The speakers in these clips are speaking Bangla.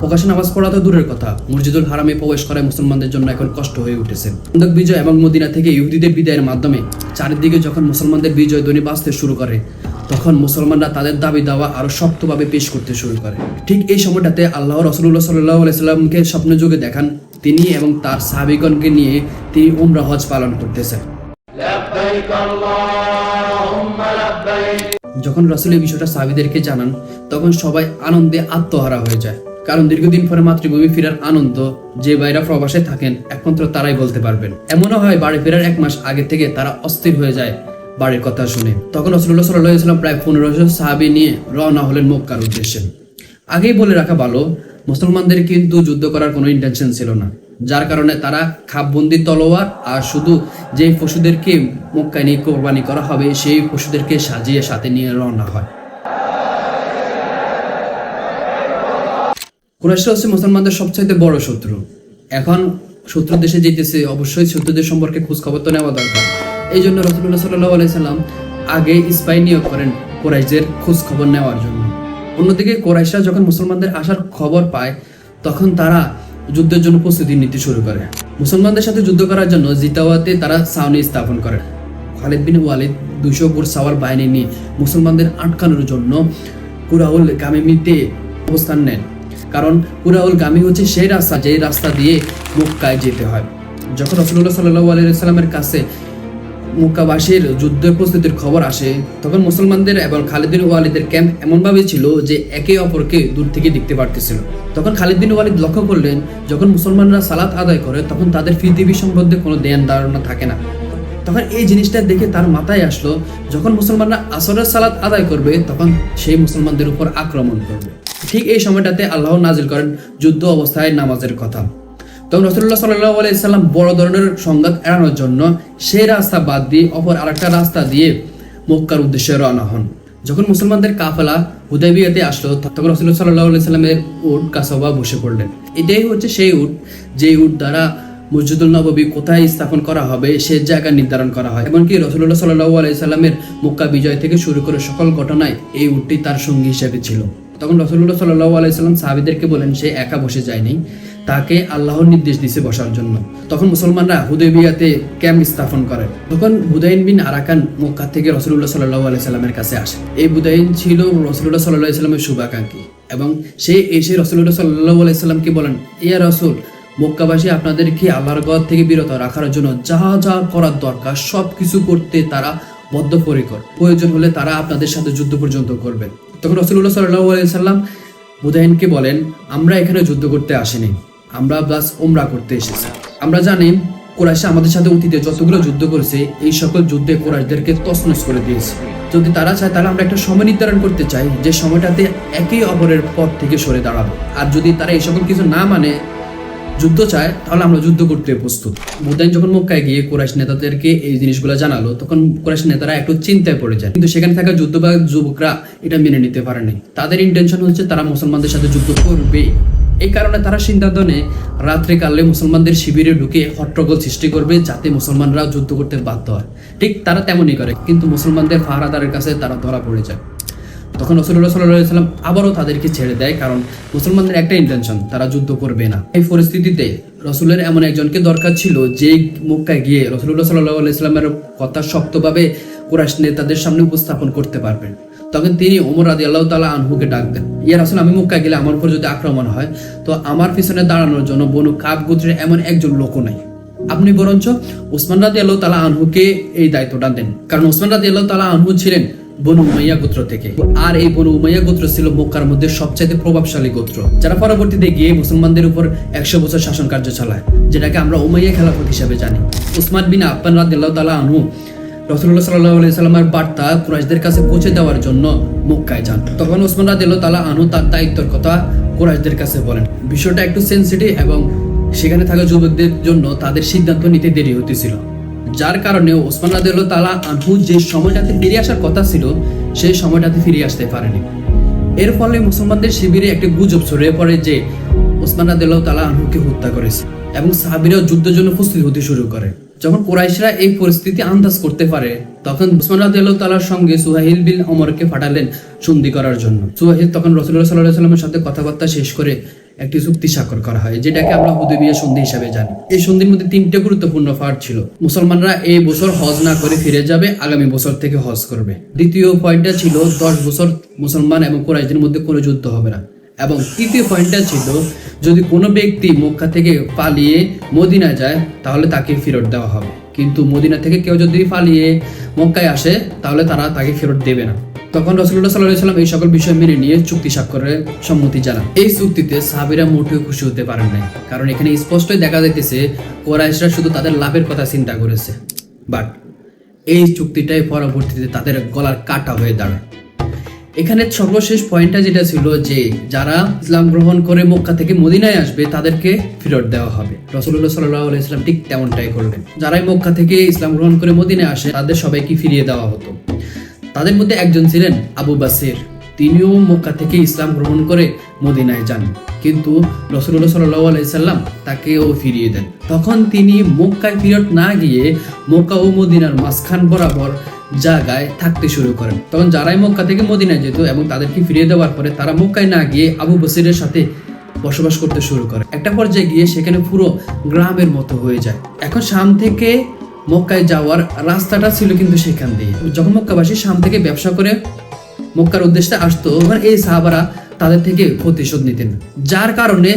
প্রকাশ্যে নামাজ পড়া তো দূরের কথা। মসজিদুল হারামে প্রবেশ করায় মুসলমানদের জন্য এখন কষ্ট হয়ে উঠেছে। খন্দক বিজয় এবং মদিনা থেকে ইহুদিদের বিদায়ের মাধ্যমে চারিদিকে যখন মুসলমানদের বিজয় ধ্বনি বাঁচতে শুরু করে, তখন মুসলমানরা তাদের দাবি দাওয়া আরও শক্তভাবে পেশ করতে শুরু করে। ঠিক এই সময়টাতে আল্লাহ রসুল্লাহ সাল্লাহামকে স্বপ্ন যুগে দেখান তিনি এবং তার সাহাবিগণকে নিয়ে তিনি উমরা হজ পালন করতেছেন। যখন রসুলের বিষয়টা সাহাবিদেরকে জানান, তখন সবাই আনন্দে আত্মহারা হয়ে যায়। কারণ দীর্ঘদিন পরে মাতৃভূমি ফেরার আনন্দ যে বাইরা প্রবাসে থাকেন একমাত্র তারাই বলতে পারবেন। এমনও হয় বাড়ি ফেরার এক মাস আগে থেকে তারা অস্থির হয়ে যায় বাড়ির কথা শুনে। তখন রসুল্লাহ সাল্লাম প্রায় পনেরোশো সাহাবি নিয়ে রওনা হলেন মক্কার উদ্দেশ্যে। আগেই বলে রাখা ভালো, মুসলমানদের কিন্তু যুদ্ধ করার কোনো ইন্টেনশন ছিল না। যার কারণে তারা খাপবন্দি তলোয়ার আর শুধু যে পশুদেরকে মক্কায় নিয়ে কোরবানি করা হবে, সেই পশুদেরকে সাজিয়ে সাথে নিয়ে রওনা হয়। কুরাইশরা হচ্ছে মুসলমানদের সবচাইতে বড় শত্রু। এখন শত্রু দেশে যেতেছে, অবশ্যই শত্রুদের সম্পর্কে খোঁজ খবর তো নেওয়া দরকার। এই জন্য রসুল্লাহ সাল্লাহ আলাইসাল্লাম আগে স্পাই নিয়োগ করেন কোরাইশদের খোঁজ খবর নেওয়ার জন্য। অন্যদিকে কোরাইশরা যখন মুসলমানদের আসার খবর পায়, তখন তারা যুদ্ধের জন্য প্রস্তুতি নিতে শুরু করে। মুসলমানদের সাথে যুদ্ধ করার জন্য জিতাওয়াতে তারা ছাউনি স্থাপন করে। খালিদ বিন ওয়ালিদ দুশো সাওয়ার বাহিনী নিয়ে মুসলমানদের আটকানোর জন্য কুরাউল গামিমিতে অবস্থান নেন। কারণ কুরাউল গামী হচ্ছে সেই রাস্তা, যেই রাস্তা দিয়ে মক্কায় যেতে হয়। যখন রসুল্লাহ সাল্লাহ আলাইসাল্লামের কাছে মক্কাবাসীর যুদ্ধের প্রস্তুতির খবর আসে, তখন মুসলমানদের এবং খালিদ বিন ওয়ালিদের ক্যাম্প এমনভাবে ছিল যে একে অপরকে দূর থেকে দেখতে পারতেছিল। তখন খালিদ বিন ওয়ালিদ লক্ষ্য করলেন, যখন মুসলমানরা সালাত আদায় করে, তখন তাদের পৃথিবী সম্বন্ধে কোনো ধ্যান ধারণা থাকে না। তখন এই জিনিসটা দেখে তার মাথায় আসলো, যখন মুসলমানরা আসরের সালাত আদায় করবে, তখন সেই মুসলমানদের উপর আক্রমণ করবে। ঠিক এই সময়টাতে আল্লাহ নাজিল করেন যুদ্ধ অবস্থায় নামাজের কথা। তখন রসুল্লাহ সাল্লাহ আলাইসাল্লাম বড় ধরনের সংঘাত এড়ানোর জন্য সেই রাস্তা বাদ দিয়ে অপর আরেকটা রাস্তা দিয়ে মক্কার উদ্দেশ্যে রওনা হন। যখন মুসলমানদের কাফেলা হুদাইবিয়াতে আসলো, তখন রসুল্লাহ সাল্লাহ আলাইসাল্লামের উট কাসবা বসে পড়লেন। এটাই হচ্ছে সেই উট যে উট দ্বারা মসজিদুল নববী কোথায় স্থাপন করা হবে, সে জায়গা নির্ধারণ করা হয়। এমনকি রসুল্লাহ সাল্লাহ আলাইসাল্লামের মক্কা বিজয় থেকে শুরু করে সকল ঘটনায় এই উটটি তার সঙ্গী হিসেবে ছিল। তখন রসুল্লাহ সাল্লাহ আলাইসাল্লাম সাহাবিদেরকে বলেন, সে একা বসে যায়নি তাকে আল্লাহর নির্দেশ দিছে বসার জন্য। তখন মুসলমানরা হুদয়বিয়াতে ক্যাম্প স্থাপন করে। তখন হুদাইন বিন আরাকান মক্কা থেকে রসুল্লাহ সাল্লাহ আলাইসাল্লামের কাছে আসে। এই হুদাইন ছিল রসুল্লাহ সাল্লাহ আলাইসাল্লামের শুভাকাঙ্ক্ষী এবং সে এসে রসুল্লাহ সাল্লাহ আলাইসাল্লামকে বলেন, ইয়া রসুল, মক্কাবাসী আপনাদেরকে আল্লাহর গদ থেকে বিরত রাখার জন্য যা যা করার দরকার সব কিছু করতে তারা বদ্ধপরিকর। প্রয়োজন হলে তারা আপনাদের সাথে যুদ্ধ পর্যন্ত করবেন। তখন রসুল্লাহ সাল্লাহ সাল্লাম বুদাইনকে বলেন, আমরা এখানে যুদ্ধ করতে আসিনি। আমরা প্লাস ওমরা করতে এসেছি। আমরা জানি কোরাইশা আমাদের সাথে অতীতে যতগুলো যুদ্ধ করেছে, এই সকল যুদ্ধে কোরাইশদেরকে তসনস করে দিয়েছে। যদি তারা চায়, তাহলে আমরা একটা সময় নির্ধারণ করতে চাই, যে সময়টাতে একে অপরের পথ থেকে সরে দাঁড়াবো। আর যদি তারা এই সকল কিছু না মানে যুদ্ধ চায়, তাহলে আমরা যুদ্ধ করতে প্রস্তুত। মুদাইন যখন মক্কায় গিয়ে কোরাইশ নেতাদেরকে এই জিনিসগুলো জানালো, তখন কোরাইশ নেতারা একটু চিন্তায় পড়ে যায়। কিন্তু সেখানে থাকা যুদ্ধবাগ যুবকরা এটা মেনে নিতে পারেনি তাদের ইন্টেনশন হচ্ছে তারা মুসলমানদের সাথে যুদ্ধ করবে এই কারণে তারা সিদ্ধান্ত নেয়, রাত্রে কালে মুসলমানদের শিবিরে ঢুকে হট্টগোল সৃষ্টি করবে, যাতে মুসলমানরা যুদ্ধ করতে বাধ্য হয়। ঠিক তারা তেমনই করে, কিন্তু মুসলমানদের ফাহারাদারের কাছে তারা ধরা পড়ে যায়। তখন রসুল্লাহ সাল্লাহ সাল্লাম আবারও তাদেরকে ছেড়ে দেয়, কারণ মুসলমানদের একটা ইন্টেনশন তারা যুদ্ধ করবে না। এই পরিস্থিতিতে রসুলের এমন একজনকে দরকার ছিল যে মক্কায় গিয়ে রসুল্লাহ সাল্লাহ আলাইস্লামের কথা শক্তভাবে কুরাইশ নেতাদের সামনে উপস্থাপন করতে পারবেন। তখন তিনি ওমর রাজি আল্লাহ তালা আনহুকে ডাক দেন, ইয়া রাসুল, আমি মক্কায় গেলে আমার উপর যদি আক্রমণ হয়, তো আমার পিছনে দাঁড়ানোর জন্য বনু কাব গোত্রের এমন একজন লোকও নাই। আপনি বরঞ্চ ওসমান রাজি আল্লাহ তালা আনহুকে এই দায়িত্বটা দেন কারণ ওসমান রাজি আল্লাহ তালা আনহু ছিলেন বনু উমাইয়া গোত্র থেকে। আর এই বনু উমাইয়া গোত্র ছিল মক্কার মধ্যে সবচাইতে প্রভাবশালী গোত্র। যারা পরবর্তীতে গিয়ে মুসলমানদের উপর একশো বছর শাসন কার্য চালায়, যেটাকে আমরা উমাইয়া খেলাফত হিসাবে জানি। উসমান বিন আফান রাদিল্লাহ তালা আনহু রসুল্লাহ সাল্লাহ আলি সাল্লামের বার্তা কুরাইশদের কাছে পৌঁছে দেওয়ার জন্য মক্কায় যান। তখন ওসমান রাদিল্লাহ তালা আনহু তার দায়িত্বের কথা কুরাইশদের কাছে বলেন। বিষয়টা একটু সেন্সিটিভ এবং সেখানে থাকা যুবকদের জন্য তাদের সিদ্ধান্ত নিতে দেরি হতেছিল যার কারণে ওসমান রাদিয়াল্লাহু তাআলা আনহু যে সময়টাতে ফিরে আসার কথা ছিল, সেই সময়টাতে ফিরে আসতে পারেনি। এর ফলে মুসলমানদের শিবিরে একটা গুজব ছড়িয়ে পড়ে যে ওসমান রাদিয়াল্লাহু তাআলা আনহুকে হত্যা করেছে এবং সাহাবীরাও যুদ্ধের জন্য প্রস্তুতি হতে শুরু করে। যখন কুরাইশরা এই পরিস্থিতি আন্দাজ করতে পারে, তখন ওসমান রাদিয়াল্লাহু তাআলার সঙ্গে সুহাইল বিন ওমরকে পাঠালেন সন্ধি করার জন্য। সুহাইল তখন রাসূলুল্লাহ সাল্লাল্লাহু আলাইহি সাল্লামের সাথে কথাবার্তা শেষ করে একটি চুক্তি স্বাক্ষর করা হয়, যেটাকে আমরা হুদুবিয়া সন্ধি হিসাবে জানি। এই সন্ধির মধ্যে তিনটে গুরুত্বপূর্ণ পার্ট ছিল। মুসলমানরা এই বছর হজ না করে ফিরে যাবে, আগামী বছর থেকে হজ করবে। দ্বিতীয় পয়েন্টটা ছিল, দশ বছর মুসলমান এবং কোরাইশদের মধ্যে কোনো যুদ্ধ হবে না। এবং তৃতীয় পয়েন্টটা ছিল, যদি কোনো ব্যক্তি মক্কা থেকে পালিয়ে মদিনা যায়, তাহলে তাকে ফেরত দেওয়া হবে। কিন্তু মদিনা থেকে কেউ যদি পালিয়ে মক্কায় আসে, তাহলে তারা তাকে ফেরত দেবে না। তখন রসুল্লাহ সাল্লাহ সাল্লাম এই সকল বিষয় মেনে নিয়ে চুক্তি স্বাক্ষরের সম্মতি জানান। এই চুক্তিতে সাবিরা মোটেও খুশি হতে পারেন নাই, কারণ এখানে স্পষ্টই দেখা যাইতেছে, কোরাইশরা শুধু তাদের লাভের কথা চিন্তা করেছে। বাট এই চুক্তিটাই পরবর্তীতে তাদের গলার কাটা হয়ে দাঁড়ায়। এখানে সর্বশেষ পয়েন্টটা যেটা ছিল যে যারা ইসলাম গ্রহণ করে মক্কা থেকে মদিনায় আসবে, তাদেরকে ফেরত দেওয়া হবে। রসুল্লাহ সাল্লাহ ইসলাম ঠিক তেমনটাই করলেন। যারাই মক্কা থেকে ইসলাম গ্রহণ করে মদিনায় আসে, তাদের সবাইকে ফিরিয়ে দেওয়া হতো। তাদের মধ্যে একজন ছিলেন আবু বাসির। তিনিও মক্কা থেকে ইসলাম গ্রহণ করে মদিনায় যান। কিন্তু রসুল্লাহ সাল্লাহ আলাইসাল্লাম তাকেও ফিরিয়ে দেন। তখন তিনি মক্কায় ফিরত না গিয়ে মক্কা ও মদিনার মাঝখান বরাবর জায়গায় থাকতে শুরু করেন। তখন যারাই মক্কা থেকে মদিনায় যেত এবং তাদেরকে ফিরিয়ে দেওয়ার পরে তারা মক্কায় না গিয়ে আবু বসিরের সাথে বসবাস করতে শুরু করে। একটা পর্যায়ে গিয়ে সেখানে পুরো গ্রামের মতো হয়ে যায়। এখন শাম থেকে মক্কায় যাওয়ার রাস্তাটা ছিল কিন্তু সেখান দিয়ে। যখন মক্কাবাসী শাম থেকে ব্যবসা করে মক্কার উদ্দেশ্যে আসতো এই সাহাবারা তাদের থেকে প্রতিশোধ নিতেন। যার কারণে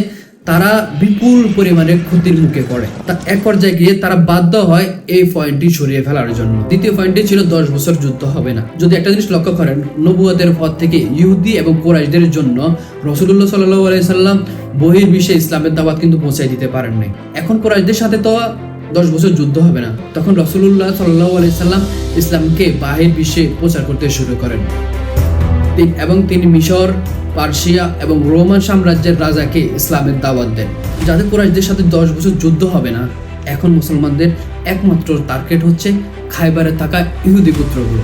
তারা বিপুল পরিমাণে ক্ষতির মুখে পড়ে। তা এক পর্যায়ে গিয়ে তারা বাধ্য হয় এই পয়েন্টটি সরিয়ে ফেলার জন্য। দ্বিতীয় পয়েন্টটি ছিল দশ বছর যুদ্ধ হবে না। যদি একটা জিনিস লক্ষ্য করেন নবুয়াদের পর থেকে ইহুদি এবং কোরাইশদের জন্য রসুল্লাহ সাল্লাহ আলাইসাল্লাম বহির বিশ্বে ইসলামের দাওয়াত কিন্তু পৌঁছাই দিতে পারেন নাই। এখন কোরাইশদের সাথে তো দশ বছর যুদ্ধ হবে না। তখন রসুল্লাহ সাল্লাহ আলাইসাল্লাম ইসলামকে বাহির বিশ্বে প্রচার করতে শুরু করেন। এবং তিনি মিশর পার্সিয়া এবং রোমান সাম্রাজ্যের রাজাকে ইসলামের দাওয়াত দেন। যাতে কুরাইশদের সাথে দশ বছর যুদ্ধ হবে না, এখন মুসলমানদের একমাত্র টার্গেট হচ্ছে খাইবারে থাকা ইহুদি পুত্রগুলো।